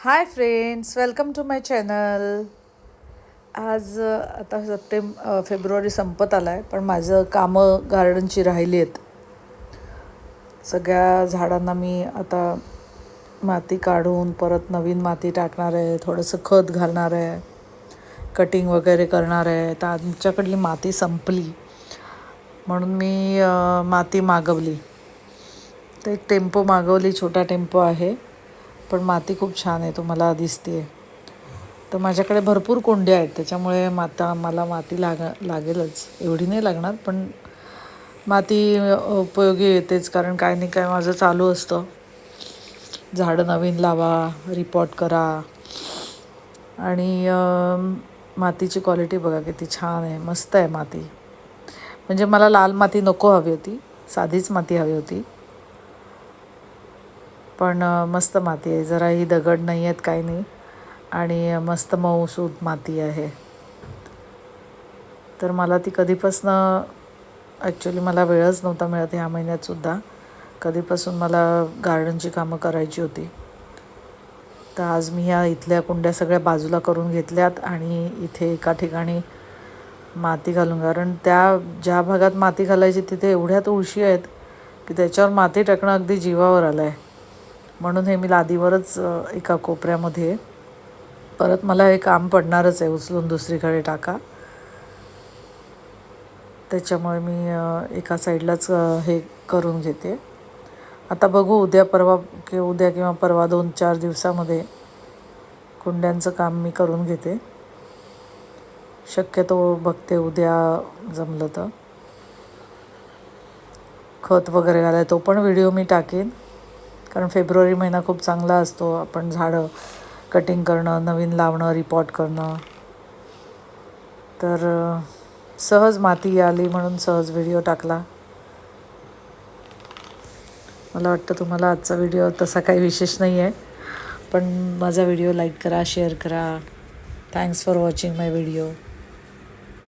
Hi friends welcome to my channel आज आता सप्टेंब February संपत आला आहे पण माझं कामं गार्डनची राहिली आहेत. सगळ्या झाडांना मी आता माती काढून परत नवीन माती टाकणार आहे थोडंसं खत घालणार आहे कटिंग वगैरे करणार आहे. तर आमच्याकडली माती संपली. म्हणून मी माती मागवली. तर एक टेम्पो मागवली छोटा टेम्पो आहे. पण माती खूप छान आहे तुम्हाला दिसते तर माझ्याकडे भरपूर कोंड्या आहेत त्याच्यामुळे माता मला माती लाग लागेलच. एवढी नाही लागणार पण माती उपयोगी येतेच कारण काय नाही काय माझं चालू असतं. झाडं नवीन लावा रिपोर्ट करा. आणि मातीची क्वालिटी बघा किती छान आहे मस्त आहे माती. म्हणजे मला लाल माती नको हवी होती साधीच माती हवी होती. पण मस्त माती आहे. जराही दगड नाही आहेत काही नाही. आणि मस्त मऊसूद माती आहे. तर मला ती कधीपासनं ॲक्च्युली मला वेळच नव्हता मिळत ह्या महिन्यातसुद्धा कधीपासून मला गार्डनची कामं करायची होती. तर आज मी ह्या इथल्या कुंड्या सगळ्या बाजूला करून घेतल्यात आणि इथे एका ठिकाणी माती घालून कारण त्या ज्या भागात माती घालायची तिथे एवढ्या तुळशी आहेत की त्याच्यावर माती टाकणं अगदी जीवावर आलं आहे म्हणून हे मी लादीवरच एका कोपऱ्यामध्ये परत मला हे काम पडणारच आहे उचलून दुसरीकडे टाका. त्याच्यामुळे मी एका साईडलाच हे करून घेते. आता बघू उद्या परवा कि उद्या किंवा परवा दोन चार दिवसामध्ये कुंड्यांचं काम मी करून घेते. शक्यतो बघते उद्या जमलं तर. खत वगैरे घालाय तो पण व्हिडिओ मी टाकेन. कारण फेब्रुवारी महिना खूप चांगला असतो. आपण झाडं कटिंग करणं नवीन लावणं रिपॉर्ट करणं. तर सहज माती आली म्हणून सहज व्हिडिओ टाकला. मला वाटतं तुम्हाला आजचा व्हिडिओ तसा काही विशेष नाही आहे पण माझा व्हिडिओ लाईक करा शेअर करा. Thanks for watching my video